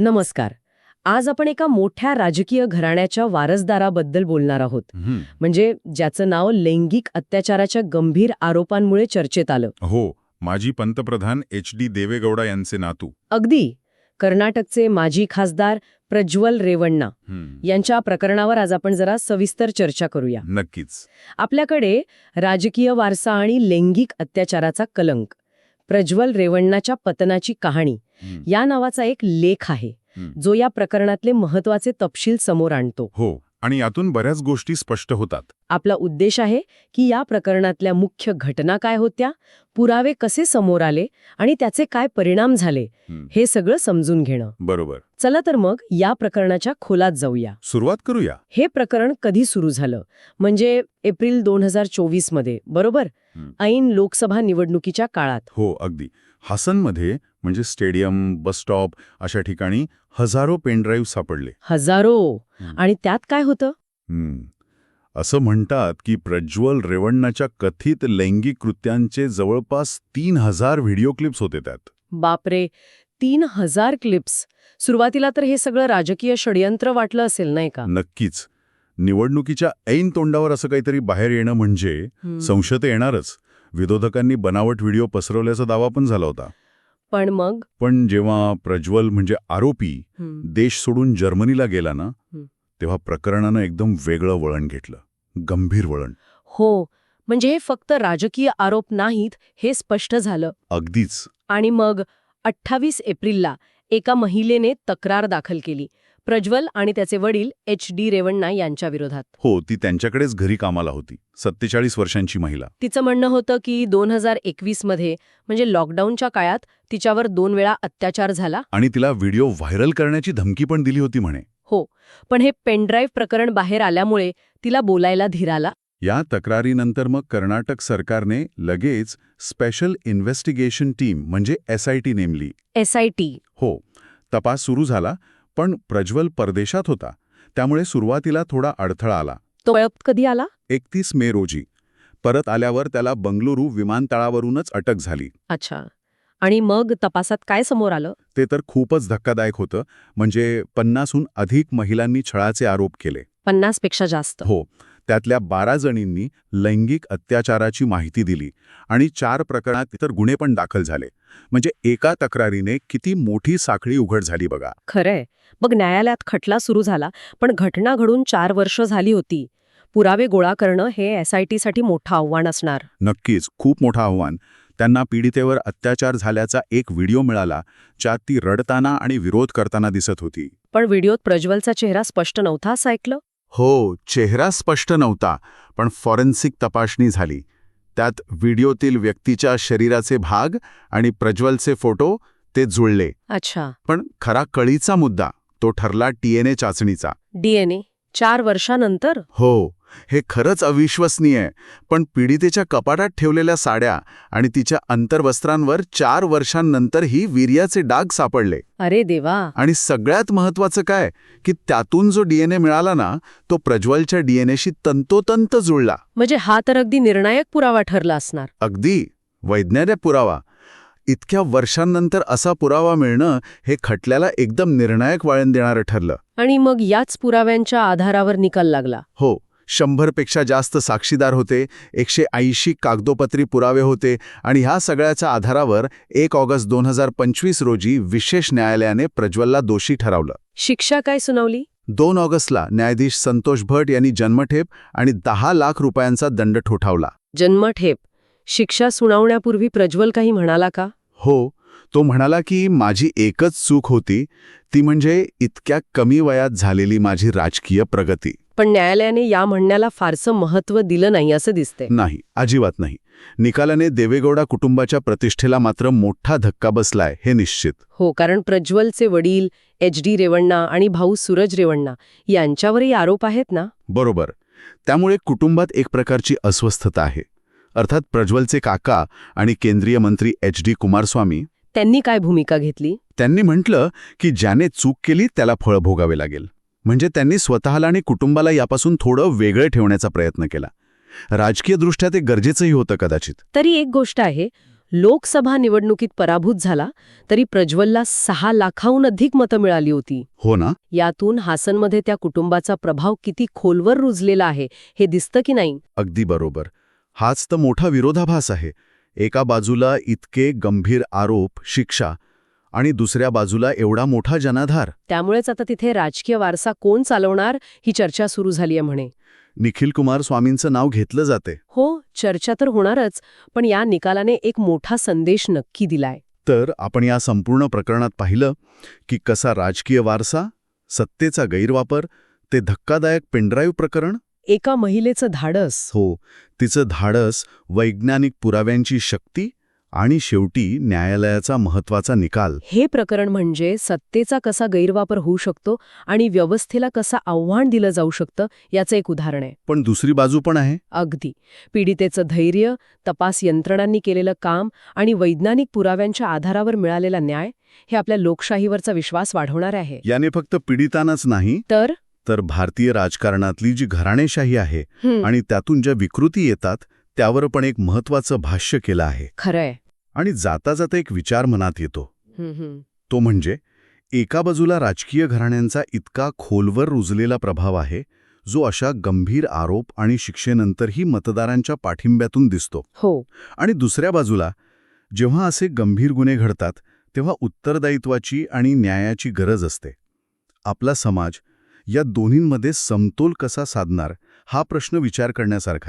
नमस्कार. आज आपण एका मोठ्या राजकीय घराण्याच्या वारसदाराबद्दल बोलणार आहोत. म्हणजे ज्याचं नाव लैंगिक अत्याचाराच्या गंभीर आरोपांमुळे चर्चेत आलं. हो माजी पंतप्रधान एच डी देवेगौडा यांचे नातू. अगदी. कर्नाटकचे माजी खासदार प्रज्वल रेवण्णा. यांच्या प्रकरणावर आज आपण जरा सविस्तर चर्चा करूया. नक्कीच. आपल्याकडे राजकीय वारसा आणि लैंगिक अत्याचाराचा कलंक. प्रज्वल रेवण्णाच्या पतनाची कहाणी. या नावाचा एक लेख आहे. जो या प्रकरणातले महत्त्वाचे तपशील समोर आणतो हो आणि यातून बऱ्याच गोष्टी स्पष्ट होतात. आपला उद्देश आहे की या प्रकरणातल्या मुख्य घटना काय होत्या पुरावे कसे समोर आले आणि त्याचे काय परिणाम झाले हं. सगळं समजून घेणं. बरोबर. चला तर मग या प्रकरणाच्या खोलात जाऊया. सुरुवात करूया. हे प्रकरण कधी सुरू झालं? म्हणजे एप्रिल दोन हजार चोवीसमध्ये बरोबर. ऐन लोकसभा निवडणुकीच्या काळात. हो अगदी. हासनमध्ये म्हणजे स्टेडियम बस स्टॉप अशा ठिकाणी हजारो पेनड्राईव्ह सापडले. हजारो. आणि त्यात काय होतं. असं म्हणतात की प्रज्वल रेवण्णाच्या कथित लैंगिक कृत्यांचे जवळपास तीन हजार व्हिडिओ क्लिप्स होते त्यात. बापरे. तीन हजार क्लिप्स. सुरुवातीला तर हे सगळं राजकीय षडयंत्र वाटलं असेल नाही का? नक्कीच. निवडणुकीच्या ऐन तोंडावर असं काहीतरी बाहेर येणं म्हणजे. संशय येणारच. विरोधकांनी बनावट व्हिडिओ पसरवल्याचा दावा पण झाला होता. पण मग? पण जेव्हा प्रज्वल म्हणजे आरोपी. देश सोडून जर्मनीला गेला ना. तेव्हा प्रकरणानं एकदम वेगळं वळण घेतलं गंभीर वळण. हो म्हणजे हे फक्त राजकीय आरोप नाहीत हे स्पष्ट झालं. अगदीच. आणि मग अठ्ठावीस एप्रिलला एका महिलेने तक्रार दाखल केली. प्रज्वल आणि त्याचे वडील एच डी रेवण्णा यांच्या विरोधात. हो ती त्यांच्याकडेच घरी कामाला होती. सत्तेचाळीस वर्षांची महिला. तिचं म्हणणं होतं की दोन हजार एकवीसमध्ये म्हणजे लॉकडाऊनच्या काळात तिच्यावर दोन वेळा अत्याचार झाला. आणि तिला व्हिडिओ व्हायरल करण्याची धमकी पण दिली होती म्हणे. हो पण हे पेनड्राईव्ह प्रकरण बाहेर आल्यामुळे तिला बोलायला धीर आला. या तक्रारीनंतर मग कर्नाटक सरकारने लगेच स्पेशल इन्व्हेस्टिगेशन टीम म्हणजे एसआयटी नेमली. S I T. हो तपास सुरू झाला. पण प्रज्वल परदेशात होता. त्यामुळे सुरुवातीला थोडा अडथळा आला. तो कधी आला? एकतीस मे रोजी. परत आल्यावर त्याला बंगळुरू विमानतळावरूनच अटक झाली. अच्छा. आणि मग तपासात काय समोर आलं? ते तर खूपच धक्कादायक होतं. म्हणजे पन्नासहून अधिक महिलांनी छळाचे आरोप केले. पन्नासपेक्षा जास्त. हो. त्यातल्या बारा जणींनी लैंगिक अत्याचाराची माहिती दिली आणि चार प्रकरणात इतर गुन्हे पण दाखल झाले. म्हणजे एका तक्रारीने किती मोठी साखळी उघड झाली बघा. खरंय. मग न्यायालयात खटला सुरू झाला पण घटना घडून चार वर्ष झाली होती. पुरावे गोळा करणं हे एस आय टीसाठी मोठं आव्हान असणार. नक्कीच खूप मोठं आव्हान. त्यांना पीडितेवर अत्याचार झाल्याचा एक व्हिडिओ मिळाला ज्यात ती रडताना आणि विरोध करताना दिसत होती. पण व्हिडिओत प्रज्वलचा चेहरा स्पष्ट नव्हता असं ऐकलं? हो चेहरा स्पष्ट नव्हता पण फॉरेन्सिक तपासणी झाली. त्यात व्हिडिओतील व्यक्तीच्या शरीराचे भाग आणि प्रज्वलचे फोटो ते जुळले. अच्छा. पण खरा कळीचा मुद्दा तो ठरला टीएनए चाचणीचा. डीएनए चार वर्षानंतर? हो हे खरंच अविश्वसनीय पण पीडितेच्या कपाटात ठेवलेल्या साड्या आणि तिच्या अंतर्वस्त्रांवर चार वर्षांनंतरही वीर्याचे डाग सापडले. अरे देवा! आणि सगळ्यात महत्वाचं काय की त्यातून जो डीएनए मिळाला ना तो प्रज्वलच्या डीएनएशी तंतोतंत जुळला. म्हणजे हा तर अगदी निर्णायक पुरावा ठरला असणार. अगदी वैज्ञानिक पुरावा. इतक्या वर्षांनंतर असा पुरावा मिळणं हे खटल्याला एकदम निर्णायक वळण देणारं ठरलं. आणि मग याच पुराव्यांच्या आधारावर निकाल लागला. हो शंभरपेक्षा जास्त साक्षीदार होते एकशे ऐंशी कागदोपत्री पुरावे होते आणि ह्या सगळ्याच्या आधारावर एक ऑगस्ट दोन हजार पंचवीस रोजी विशेष न्यायालयाने प्रज्वलला दोषी ठरवलं. शिक्षा काय सुनावली? दोन ऑगस्टला न्यायाधीश संतोष भट यांनी जन्मठेप आणि दहा लाख रुपयांचा दंड ठोठावला. जन्मठेप. शिक्षा सुनावण्यापूर्वी प्रज्वल काही म्हणाला का? हो तो म्हणाला की माझी एकच चूक होती ती म्हणजे इतक्या कमी वयात झालेली माझी राजकीय प्रगती. पण न्यायालयाने या म्हणण्याला फारसं महत्त्व दिलं नाही असं दिसतंय. नाही अजिबात नाही. निकालाने देवेगौडा कुटुंबाच्या प्रतिष्ठेला मात्र मोठा धक्का बसलाय हे निश्चित. हो कारण प्रज्वलचे वडील एच डी रेवण्णा आणि भाऊ सूरज रेवण्णा यांच्यावरही आरोप आहेत ना? बरोबर. त्यामुळे कुटुंबात एक प्रकारची अस्वस्थता आहे. अर्थात प्रज्वलचे काका आणि केंद्रीय मंत्री एच डी कुमारस्वामी त्यांनी काय भूमिका घेतली? त्यांनी म्हटलं की ज्याने चूक केली त्याला फळ भोगावे लागेल. म्हणजे त्यांनी स्वतःला आणि कुटुंबाला यापासून थोडं वेगळं ठेवण्याचा प्रयत्न केला. राजकीयदृष्ट्या ते गरजेचंही होतं कदाचित. तरी एक गोष्ट आहे लोकसभा निवडणुकीत पराभूत झाला तरी प्रज्वलला सहा लाखाहून अधिक मतं मिळाली होती. हो ना? यातून हासनमध्ये त्या कुटुंबाचा प्रभाव किती खोलवर रुजलेला आहे हे दिसतं की नाही? अगदी बरोबर. हाच तर मोठा विरोधाभास आहे. एका बाजूला इतके गंभीर आरोप शिक्षा आणि दुसऱ्या बाजूला एवढा मोठा जनाधार. त्यामुळेच आता तिथे राजकीय वारसा कोण चालवणार ही चर्चा सुरू झालीय म्हणे. निखिल कुमार स्वामींचं नाव घेतलं जाते. हो चर्चा तर होणारच पण या निकालाने एक मोठा संदेश नक्की दिलाय. तर आपण या संपूर्ण प्रकरणात पाहिलं की कसा राजकीय वारसा सत्तेचा गैरवापर ते धक्कादायक पेनड्राईव्ह प्रकरण एका महिलेचं धाडस. हो तिचं धाडस वैज्ञानिक पुराव्यांची शक्ती आणि शेवटी न्यायालयाचा महत्त्वाचा निकाल. हे प्रकरण म्हणजे सत्तेचा कसा गैरवापर होऊ शकतो आणि व्यवस्थेला कसं आव्हान दिलं जाऊ शकतं याचं एक उदाहरण आहे. पण दुसरी बाजू पण आहे. अगदी. पीडितेचं धैर्य तपास यंत्रणांनी केलेलं काम आणि वैज्ञानिक पुराव्यांच्या आधारावर मिळालेला न्याय हे आपल्या लोकशाहीवरचा विश्वास वाढवणार आहे. याने फक्त पीडितांनाच नाही तर? तर भारतीय राजकारणातली जी घराणेशाही आहे आणि त्यातून ज्या विकृती येतात त्यावर पण एक महत्वाचं भाष्य केलं आहे. खरंय. आणि जाता जाता एक विचार मनात येतो. तो म्हणजे एका बाजूला राजकीय घराण्यांचा इतका खोलवर रुजलेला प्रभाव आहे जो अशा गंभीर आरोप आणि शिक्षेनंतरही मतदारांच्या पाठिंब्यातून दिसतो. हो. आणि दुसऱ्या बाजूला जेव्हा असे गंभीर गुन्हे घडतात तेव्हा उत्तरदायित्वाची आणि न्यायाची गरज असते. आपला समाज या दोन्हींमध्ये समतोल कसा साधणार? हा प्रश्न विचार करण्यासारखा